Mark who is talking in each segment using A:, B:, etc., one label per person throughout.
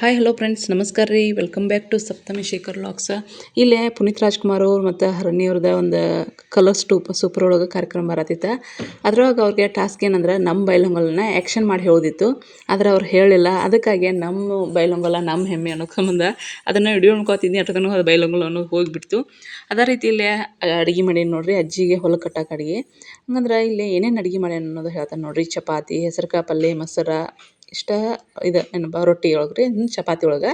A: Hi hello friends ನಮಸ್ಕಾರ ರೀ. Welcome back to Saptami Shekhar LOX ಇಲ್ಲೇ ಪುನೀತ್ ರಾಜ್ಕುಮಾರ್ ಅವ್ರು ಮತ್ತು ಹರಣಿ ಅವ್ರದ ಒಂದು ಕಲರ್ಸ್ ಟೂಪ್ ಸೂಪರ್ ಒಳಗೆ ಕಾರ್ಯಕ್ರಮ ಬರತ್ತಿತ್ತು ಅದ್ರೊಳಗೆ ಅವ್ರಿಗೆ ಟಾಸ್ಕ್ ಏನಂದ್ರೆ ನಮ್ಮ ಬೈಲೊಂಗಲನ್ನ ಆ್ಯಕ್ಷನ್ ಮಾಡಿ ಹೇಳೋದಿತ್ತು. ಆದರೆ ಅವ್ರು ಹೇಳಿಲ್ಲ. ಅದಕ್ಕಾಗಿ ನಮ್ಮ ಬೈಲೊಂಗಲ ನಮ್ಮ ಹೆಮ್ಮೆ ಅನ್ನೋ ಸಂಬಂಧ ಅದನ್ನು ಹಿಡಿಯೋ ಅನ್ಕೋತಿದ್ನಿ ಅಷ್ಟೊತ್ತನೂ ಅದು ಬೈಲೊಂಗಲ ಅನ್ನೋದು ಹೋಗಿಬಿಡ್ತು. ಅದೇ ರೀತಿ ಇಲ್ಲಿ ಅಡುಗೆ ಮಾಡೀನಿ ನೋಡ್ರಿ, ಅಜ್ಜಿಗೆ ಹೊಲ ಕಟ್ಟಕ್ಕೆ ಅಡುಗೆ. ಹಂಗಂದ್ರೆ ಇಲ್ಲಿ ಏನೇನು ಅಡುಗೆ ಮಾಡ್ಯಾನ ಅನ್ನೋದು ಹೇಳ್ತಾನೆ ನೋಡಿರಿ. ಚಪಾತಿ, ಹೆಸರುಕಾಳು ಪಲ್ಯ ಮೊಸರು ಇಷ್ಟ ಇದು ಏನಪ್ಪ ರೊಟ್ಟಿ ಒಳಗೆ ರೀ ಚಪಾತಿ ಒಳಗೆ.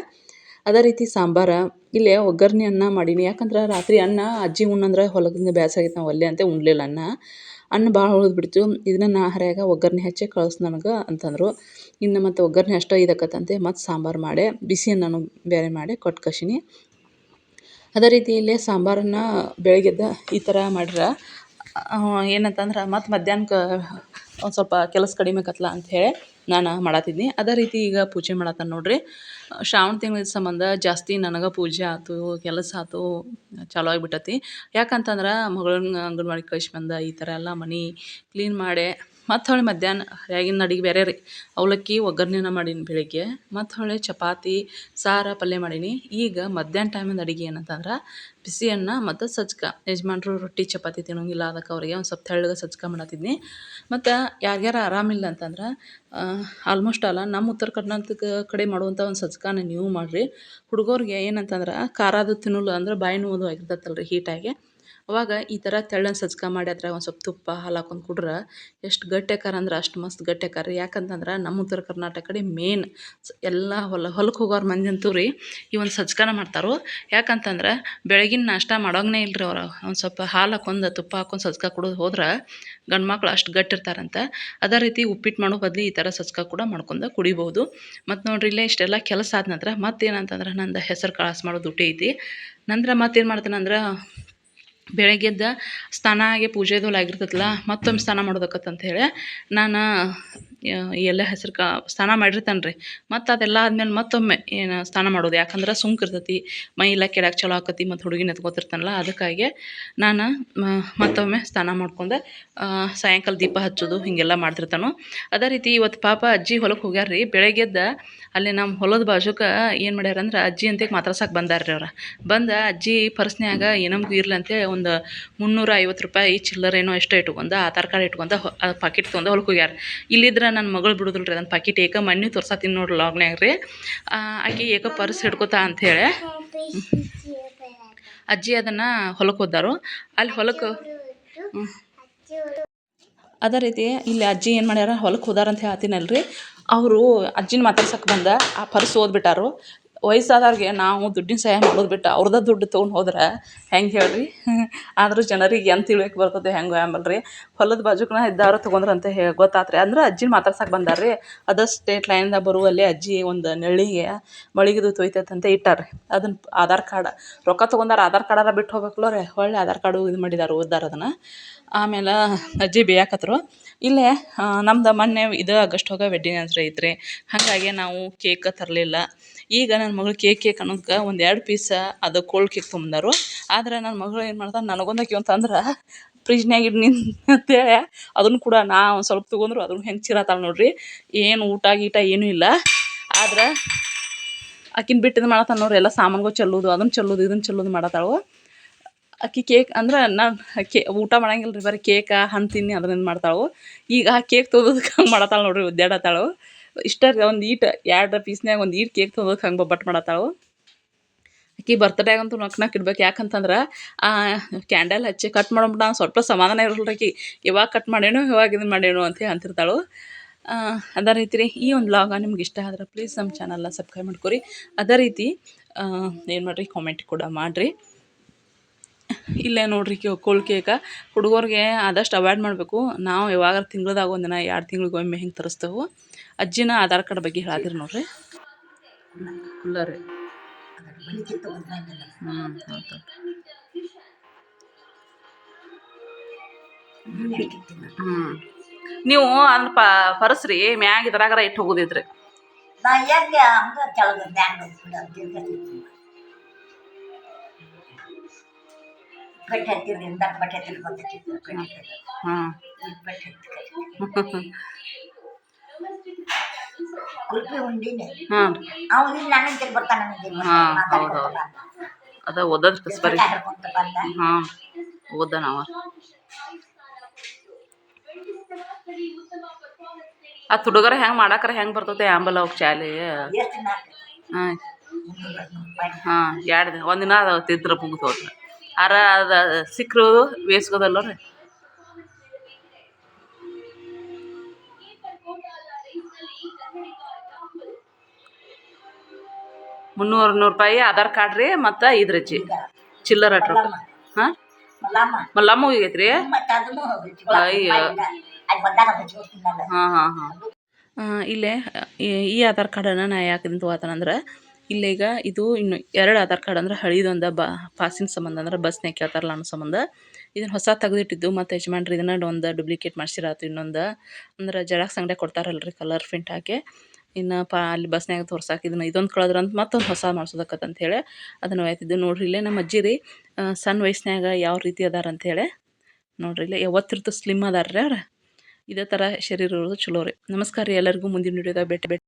A: ಅದೇ ರೀತಿ ಸಾಂಬಾರು. ಇಲ್ಲೇ ಒಗ್ಗರ್ಣೆ ಅನ್ನ ಮಾಡೀನಿ. ಯಾಕಂದ್ರೆ ರಾತ್ರಿ ಅನ್ನ ಅಜ್ಜಿ ಉಣ್ಣಂದ್ರೆ ಹೊಲದಿಂದ ಬ್ಯಾಸಾಗಿತ್ತು ನಾವು ಅಲ್ಲೇ ಅಂತ ಉಣ್ಲಿಲ್ಲ ಅನ್ನ. ಅನ್ನ ಭಾಳ ಉಳಿದ್ಬಿಡ್ತು ಇದನ್ನ ನಾ ಹರ್ಯಾಗ ಒಗ್ಗರ್ಣೆ ಹಚ್ಚಿ ಕಳ್ಸು ನನಗೆ ಅಂತಂದರು. ಇನ್ನು ಮತ್ತು ಒಗ್ಗರ್ಣೆ ಅಷ್ಟೇ ಇದಕ್ಕತ್ತಂತೆ ಮತ್ತು ಸಾಂಬಾರು ಮಾಡಿ. ಬಿಸಿ ಅನ್ನನೂ ಬೇರೆ ಮಾಡಿ ಕೊಟ್ಟು ಕಳ್ಸೀನಿ ಅದೇ ರೀತಿ ಸಾಂಬಾರನ್ನ ಸಾಂಬಾರನ್ನು ಬೆಳಗ್ಗೆದ್ದು ಈ ಥರ ಮಾಡ್ರೆ. ಏನಂತಂದ್ರೆ ಮತ್ತು ಮಧ್ಯಾಹ್ನಕ್ಕೆ ಒಂದು ಸ್ವಲ್ಪ ಕೆಲಸ ಕಡಿಮೆ ಆಕತ್ಲ ಅಂಥೇಳಿ ನಾನು ಮಾಡತ್ತಿದ್ನಿ ಅದೇ ರೀತಿ ಈಗ ಪೂಜೆ ಮಾಡತ್ತಾನ ನೋಡ್ರಿ. ಶ್ರಾವಣ ತಿಂಗಳ ಸಂಬಂಧ ಜಾಸ್ತಿ ನನಗೆ ಪೂಜೆ ಆಯ್ತು ಕೆಲಸ ಆಯ್ತು ಚಾಲೂ ಆಗಿಬಿಟ್ಟತಿ. ಯಾಕಂತಂದ್ರೆ ಮಗಳನ್ನ ಅಂಗನವಾಡಿ ಕಳ್ಸಿ ಬಂದ, ಈ ಥರ ಎಲ್ಲ ಮನೆ ಕ್ಲೀನ್ ಮಾಡಿ ಮತ್ತು ಹೊಳ್ಳಿ ಮಧ್ಯಾಹ್ನ ಆಗಿನ ಅಡಿಗೆ ಬೇರೆ ರೀ. ಅವಲಕ್ಕಿ, ಒಗ್ಗರ್ಣೆನ ಮಾಡೀನಿ ಬೆಳಗ್ಗೆ. ಮತ್ತು ಹೊಳ್ಳಿ ಚಪಾತಿ, ಸಾರು, ಪಲ್ಯ ಮಾಡೀನಿ. ಈಗ ಮಧ್ಯಾಹ್ನ ಟೈಮಿಂದ ಅಡುಗೆ ಏನಂತಂದ್ರೆ ಬಿಸಿ ಅನ್ನ ಮತ್ತು ಸಜ್ಕ. ಯಜಮಾನ್ರು ರೊಟ್ಟಿ, ಚಪಾತಿ ತಿನ್ನೋಂಗಿಲ್ಲ. ಅದಕ್ಕೆ ಅವರಿಗೆ ಒಂದು ಸ್ವಲ್ಪ ತೆಳ್ಳಗೆ ಸಜ್ಕ ಮಾಡತ್ತಿದ್ನಿ ಮತ್ತು ಯಾರ್ಯಾರು ಆರಾಮಿಲ್ಲ ಅಂತಂದ್ರೆ ಆಲ್ಮೋಸ್ಟ್ ಅಲ್ಲ ನಮ್ಮ ಉತ್ತರ ಕರ್ನಾಟಕ ಕಡೆ ಮಾಡುವಂಥ ಒಂದು ಸಜ್ಜಕಾನ ನೀವು ಮಾಡಿರಿ. ಹುಡುಗರಿಗೆ ಏನಂತಂದ್ರೆ ಖಾರದು ತಿನ್ನಲ್ಲ ಅಂದ್ರೆ ಬಾಯಿ ನೋವು ಆಗಿರ್ತೈತಲ್ಲ ರೀ ಹೀಟಾಗಿ ಅವಾಗ ಈ ಥರ ತೆಳ್ಳನ ಸಜ್ಕ ಮಾಡಿ ಅದ್ರಾಗ ಒಂದು ಸ್ವಲ್ಪ ತುಪ್ಪ, ಹಾಲು ಹಾಕೊಂಡು ಕುಡ್ರೆ ಎಷ್ಟು ಗಟ್ಟಿ ಆಕಾರ ಅಂದ್ರೆ ಅಷ್ಟು ಮಸ್ತ್ ಗಟ್ಟಿ ಆಕಾರ ರೀ ಯಾಕಂತಂದ್ರೆ ನಮ್ಮ ಉತ್ತರ ಕರ್ನಾಟಕ ಕಡೆ ಮೇನ್ ಎಲ್ಲ ಹೊಲ ಹೊಲಕ್ಕೆ ಹೋಗೋರು ಮಂದಿ ರೀ ಈ ಒಂದು ಸಜ್ಕನ ಮಾಡ್ತಾರೆ. ಯಾಕಂತಂದ್ರೆ ಬೆಳಗಿನ ನಾಷ್ಟ ಮಾಡೋಂಗೇ ಇಲ್ಲ ರೀ ಅವ್ರು. ಒಂದು ಸ್ವಲ್ಪ ಹಾಲು ಹಾಕೊಂಡ್, ತುಪ್ಪ ಹಾಕೊಂಡು ಸಜ್ಕ ಕುಡೋದು ಹೋದ್ರೆ ಗಂಡು ಮಕ್ಳು ಅಷ್ಟು ಗಟ್ಟಿ ಇರ್ತಾರಂತೆ ಅದೇ ರೀತಿ ಉಪ್ಪಿಟ್ಟು ಮಾಡೋ ಬದಲು ಈ ಥರ ಸಜ್ಕ ಕೂಡ ಮಾಡ್ಕೊಂಡು ಕುಡಿಬೋದು ಮತ್ತು ನೋಡ್ರಿ ಇಲ್ಲೇ ಇಷ್ಟೆಲ್ಲ ಕೆಲಸ ಆದ ನಂತರ ಮತ್ತೇನಂತಂದ್ರೆ ನಂದು ಹೆಸರು ಕಳಸ ಮಾಡೋದು ದುಡ್ಡು ಐತಿ. ನಂತರ ಮತ್ತೇನು ಮಾಡ್ತೇನೆ ಬೆಳಗ್ಗೆದ್ದು ಸ್ನಾನ ಆಗಿ ಪೂಜೆದು ಆಗಿರ್ತೈತಲ್ಲ ಮತ್ತೊಮ್ಮೆ ಸ್ನಾನ ಮಾಡೋದಕ್ಕಂತ ಹೇಳಿ ನಾನು ಎಲ್ಲ ಹೆಸ್ರು ಕಾ ಸ್ನಾನ ಮಾಡಿರ್ತಾನೆ ರೀ ಮತ್ತು ಅದೆಲ್ಲ ಆದ್ಮೇಲೆ ಮತ್ತೊಮ್ಮೆ ಏನು ಸ್ನಾನ ಮಾಡೋದು. ಯಾಕಂದ್ರೆ ಸುಂಕ ಇರ್ತೈತಿ, ಮೈ ಎಲ್ಲ ಕೆಡಕ್ಕೆ ಚಲೋ ಆಕತಿ ಮತ್ತು ಹುಡುಗಿ ಎತ್ಕೊತಿರ್ತಾನಲ್ಲ, ಅದಕ್ಕಾಗಿ ನಾನು ಮತ್ತೊಮ್ಮೆ ಸ್ನಾನ ಮಾಡ್ಕೊಂಡು ಸಾಯಂಕಾಲ ದೀಪ ಹಚ್ಚೋದು ಹೀಗೆಲ್ಲ ಮಾಡ್ತಿರ್ತಾನೋ. ಅದೇ ರೀತಿ ಇವತ್ತು ಪಾಪ ಅಜ್ಜಿ ಹೊಲಕ್ಕೆ ಹೋಗ್ಯಾರ ರೀ ಬೆಳಗ್ಗೆದ್ದ ಅಲ್ಲಿ ನಮ್ಮ ಹೊಲದ ಬಾಜುಕ ಏನು ಮಾಡ್ಯಾರ ಅಂದ್ರೆ ಅಜ್ಜಿ ಮಾತಾಡ್ಸಕ್ಕೆ ಬಂದಾರ ರೀ ಅವ್ರು. ಬಂದ ಅಜ್ಜಿ ಪರ್ಸ್ನ್ಯಾಗ ಏನಮ್ಗೂ ಇರ್ಲಿ ಅಂತೇಳಿ ಒಂದು ಮುನ್ನೂರ ಐವತ್ತು ರೂಪಾಯಿ ಚಿಲ್ಲರೇನೋ ಎಷ್ಟೋ ಇಟ್ಕೊಂಡು ಆಧಾರ್ ಕಾರ್ಡ್ ಇಟ್ಕೊಂಡು ಪಾಕಿಟ್ ತೊಗೊಂಡು ಹೊಲಕ್ಕೆ ಹೋಗ್ಯಾರ. ಇಲ್ಲಿದ್ರೆ ನನ್ನ ಮಗಳು ಬಿಡುದಿಲ್ಲ ರೀ ಅದನ್ನು ಪಾಕಿಟ್ ಏಕ ಮಣ್ಣು ತೋರ್ಸತ್ತೀನಿ ನೋಡ್ರಿ ಲಾಗ್ನ್ಯಾಗ ರೀ. ಆಕೆ ಏಕ ಪರ್ಸ್ ಹಿಡ್ಕೊತಾ ಅಂಥೇಳಿ ಅಜ್ಜಿ ಅದನ್ನು ಹೊಲಕ್ಕೆ ಹೋದಾರು. ಅಲ್ಲಿ ಹೊಲಕ್ಕೆ ಅದೇ ರೀತಿ ಇಲ್ಲಿ ಅಜ್ಜಿ ಏನು ಮಾಡ್ಯಾರ ಹೊಲಕ್ಕೆ ಹೋದಾರಂತ ಹೇಳ್ತೀನಲ್ಲ ರೀ ಅವರು ಅಜ್ಜಿನ ಮಾತಾಡ್ಸಕ್ಕೆ ಬಂದ, ಆ ಪರ್ಸ್ ಓದ್ಬಿಟ್ಟಾರು. ವಯಸ್ಸಾದವ್ರಿಗೆ ನಾವು ದುಡ್ಡಿನ ಸಹಾಯ ಮಾಡೋದು ಬಿಟ್ಟು ಅವ್ರದ್ದೇ ದುಡ್ಡು ತೊಗೊಂಡು ಹೋದ್ರೆ ಹೆಂಗೆ ಹೇಳ್ರಿ? ಆದರೂ ಜನರಿಗೆ ಎಂತ ತಿಳಿಯೋಕೆ ಬರ್ತದೆ ಹೆಂಗೆ ಆಂಬಲ್ ರೀ ಹೊಲದ ಬಾಜುಕನ ಇದ್ದವ್ರು ಅಂತ ಹೇಳಿ ಗೊತ್ತಾತು ರೀ ಅಂದ್ರೆ ಅಜ್ಜಿನ ಮಾತಾಡ್ಸಕ್ಕೆ ಬಂದಾರ ರೀ ಅದ ಸ್ಟೇಟ್ ಲೈನ್ದಾಗ ಬರುವಲ್ಲಿ ಅಜ್ಜಿ ಒಂದು ನೆಳ್ಳಿಗೆ ಮಳಿಗೆದು ತೊಯ್ತೈತಂತ ಇಟ್ಟಾರ ರೀ ಅದನ್ನು ಆಧಾರ್ ಕಾರ್ಡ್, ರೊಕ್ಕ ತೊಗೊಂಡಾರ ಆಧಾರ್ ಕಾರ್ಡಾರ ಬಿಟ್ಟು ಹೋಗ್ಬೇಕಲ್ಲ ರೀ. ಹೊಳ್ಳಿ ಆಧಾರ್ ಕಾರ್ಡು ಇದು ಮಾಡಿದಾರೆ ಓದ್ದಾರ ಅದನ್ನು. ಆಮೇಲೆ ಅಜ್ಜಿ ಬೇಯಾಕತ್ರು. ಇಲ್ಲೇ ನಮ್ದು ಮೊನ್ನೆ ಇದು ಆಗಸ್ಟ್ ಹೋಗೋ ವೆಡ್ಡಿಂಗ್ ಆ್ಯನಿವರ್ಸರಿ ಐತ್ರಿ. ಹಾಗಾಗಿ ನಾವು ಕೇಕ್ ತರಲಿಲ್ಲ. ಈಗ ನನ್ನ ಮಗಳು ಕೇಕ್ ಕೇಕ್ ಅನ್ನೋದಕ್ಕೆ ಒಂದು ಎರಡು ಪೀಸ ಅದು ಕೋಲ್ಡ್ ಕೇಕ್ ತೊಗೊಂಬಂದಾರು. ಆದ್ರೆ ನನ್ನ ಮಗಳು ಏನು ಮಾಡ್ತಾಳೆ, ನನಗೊಂದು ಅಂತಂದ್ರೆ ಫ್ರಿಜ್ನ್ಯಾಗ ಇಡು ನೀನು ಅಂತೇಳಿ ಅದನ್ನು ಕೂಡ ನಾ ಒಂದು ಸ್ವಲ್ಪ ತೊಗೊಂಡ್ರು ಅದನ್ನು ಹೆಂಗೆ ಚಿರಾತಾಳೆ ನೋಡ್ರಿ, ಏನು ಊಟ ಗೀಟ ಏನೂ ಇಲ್ಲ. ಆದ್ರೆ ಆಕಿನ ಬಿಟ್ಟು ಇದು ಮಾಡತ್ತಾಳೆ ನೋಡ್ರಿ, ಎಲ್ಲ ಸಾಮಾನುಗಳು ಚೆಲ್ಲೋದು ಅದನ್ನು ಚೆಲ್ಲೋದು ಇದನ್ನು ಚೆಲ್ಲೋದು ಮಾಡತ್ತಾಳು ಆಕಿ ಕೇಕ್ ಅಂದ್ರೆ ನಾನು ಕೇ, ಊಟ ಮಾಡಂಗಿಲ್ಲ ರೀ ಬರೀ, ಕೇಕ, ಹಣ್ಣು ತಿನ್ನಿ ಅದನ್ನ ಮಾಡ್ತಾಳೆ. ಈಗ ಆ ಕೇಕ್ ತೊಗೋದಕ್ಕೆ ಹಂಗೆ ಮಾಡತ್ತಾಳೆ ನೋಡಿರಿ ಒದ್ದಾಡತ್ತಾಳು ಇಷ್ಟ ಒಂದು ಈಟ್, ಎರಡು ಪೀಸ್ನ್ಯಾಗ ಒಂದು ಈಟ್ ಕೇಕ್ ತೊಗೊಳೋದಕ್ಕೆ ಹಂಗೆ ಬೊಬ್ಬಟ್ಟು ಮಾಡತ್ತಾಳು. ಆಕಿ ಬರ್ತಡೇಗಂತೂ ನಕ್ ನಕ್ ಇಡ್ಬೇಕು, ಯಾಕಂತಂದ್ರೆ ಕ್ಯಾಂಡಲ್ ಹಚ್ಚಿ ಕಟ್ ಮಾಡೋಬಿಟ್ಟು ಸ್ವಲ್ಪ ಸಮಾಧಾನ ಇರಲ್ರಿ ಯಾವಾಗ ಕಟ್ ಮಾಡೇನು ಯಾವಾಗ ಇದನ್ನು ಮಾಡೇನು ಅಂತ ಅಂತಿರ್ತಾಳೆ ಅದೇ ರೀತಿ ರೀ, ಈ ಒಂದು ಲಾಗ ನಿಮ್ಗೆ ಇಷ್ಟ ಆದ್ರೆ ಪ್ಲೀಸ್ ನಮ್ಮ ಚಾನಲ್ನ ಸಬ್ಸ್ಕ್ರೈಬ್ ಮಾಡ್ಕೊರಿ. ಅದೇ ರೀತಿ ಏನು ಮಾಡಿರಿ ಕಾಮೆಂಟ್ ಕೂಡ ಮಾಡಿರಿ. ಇಲ್ಲೇ ನೋಡಿರಿ ಕೋಲ್ ಕೇಕ. ಹುಡುಗರಿಗೆ ಆದಷ್ಟು ಅವಾಯ್ಡ್ ಮಾಡಬೇಕು. ನಾವು ಯಾವಾಗ ತಿಂಗಳದಾಗ ಒಂದಿನ, ಎರಡು ತಿಂಗ್ಳಿಗೆ ಒಮ್ಮೆ ಹಿಂಗೆ ತರಿಸ್ತೇವೆ. ಅಜ್ಜಿನ ಆಧಾರ್ ಕಾರ್ಡ್ ಬಗ್ಗೆ ಹೇಳಾತಿರಿ ನೋಡ್ರಿ? ಕುಲ್ಲರ್ ನೀವು ಅದನ್ನ ಪ ಪರಸ್ರಿ ಮ್ಯಾಗ ಇದ್ರಾಗರ ಇಟ್ಟು ಹೋಗುದಿದ್ರಿ
B: ನಾ
A: ಹಾಂ.
B: ಅವ್ನು ಬರ್ತಾನೆ ಹಿಂದೆ
A: ಹೌದು. ಅದ ಓದೋದ್ ಕಸ್ಬರಿ
B: ಹಾ ಬಂದ
A: ಹಾಂ ಓದ ನಾವ. ಆ ಹುಡುಗರ ಹೆಂಗೆ ಮಾಡಾಕ್ರ ಹೆಂಗೆ ಬರ್ತೈತೆ ಆಂಬಲ ಹೋಗಿ ಚಾಲಿ? ಹಾ.
B: ಎರಡ್
A: ಹಾಂ ಎರಡು ಒಂದಿನ ಅದು ತಿಂದ್ರೆ ಮುಗಿದು ಹೋದ್ರೆ. ಅರ ಅದು ಸಿಕ್ಕರು ಬೇಯಿಸ್ಕೋದಲ್ಲ ರೀ ಮುನ್ನೂರು ನೂರು ರೂಪಾಯಿ ಆಧಾರ್ ಕಾರ್ಡ್ ರೀ ಮತ್ತು ಇದ್ರ ಚಿ ಚಿಲ್ಲರ ರೊಕ್ಕ. ಹಾಂ?
B: ಮಲ್ಲಮ್ಮ
A: ಹೋಗೈತಿ ರೀ ಅಯ್ಯೋ. ಹಾಂ ಹಾಂ ಹಾಂ. ಇಲ್ಲೇ, ಈ- ಆಧಾರ್ ಕಾರ್ಡನ್ನು ನಾ ಯಾಕೆ ತೊಗೋತಾನಂದ್ರೆ ಇಲ್ಲೇ ಈಗ ಇದು ಇನ್ನು ಎರಡು ಆಧಾರ್ ಕಾರ್ಡ್ ಅಂದ್ರೆ ಹಳಿದೊಂದು ಬ, ಪಾಸಿನ ಸಂಬಂಧ ಅಂದ್ರೆ ಬಸ್ನ್ಯಾಗ ಕೇಳ್ತಾರಲ್ಲ ಅನ್ನೋ ಸಂಬಂಧ. ಇದನ್ನು ಹೊಸ ತೆಗೆದಿಟ್ಟಿದ್ದು ಮತ್ತು ಯಜಮಾನ್ರಿ ಇದನ್ನು ಒಂದು ಡೂಪ್ಲಿಕೇಟ್ ಮಾಡ್ಸಿರಾತು ಇನ್ನೊಂದು. ಅಂದ್ರೆ ಜೆರಾಕ್ಸ್ ಕೊಡ್ತಾರಲ್ಲ ಕೊಡ್ತಾರಲ್ರಿ ಕಲರ್ ಪ್ರಿಂಟ್ ಹಾಕಿ. ಇನ್ನು ಪಾ ಅಲ್ಲಿ ಬಸ್ನ್ಯಾಗ ತೋರ್ಸಾಕ ಇದನ್ನ ಇದೊಂದು ಅಂತ ಮತ್ತೊಂದು ಹೊಸ ಮಾಡ್ಸೋದಕ್ಕಂತ ಹೇಳಿ ಅದನ್ನು ಒಯ್ತಿದ್ದು ನೋಡ್ರಿ ಇಲ್ಲೇ ನಮ್ಮ ಅಜ್ಜಿ ರೀ ಸಣ್ಣ ವಯಸ್ಸಿನಾಗ ಯಾವ ರೀತಿ ಅದಾರ ಅಂತೇಳಿ ನೋಡ್ರಿ ಇಲ್ಲೇ ಯಾವತ್ತಿರ್ತು ಸ್ಲಿಮ್ ಅದಾರ ರೀ ಅವ್ರು. ಇದೇ ಥರ ಶರೀರ ಇರೋದು ಚಲೋ ರೀ. ನಮಸ್ಕಾರ ರೀ ಎಲ್ಲರಿಗೂ ಮುಂದಿನ ವಿಡಿಯೋದಾಗ ಭೇಟಿ ಭೇಟಿ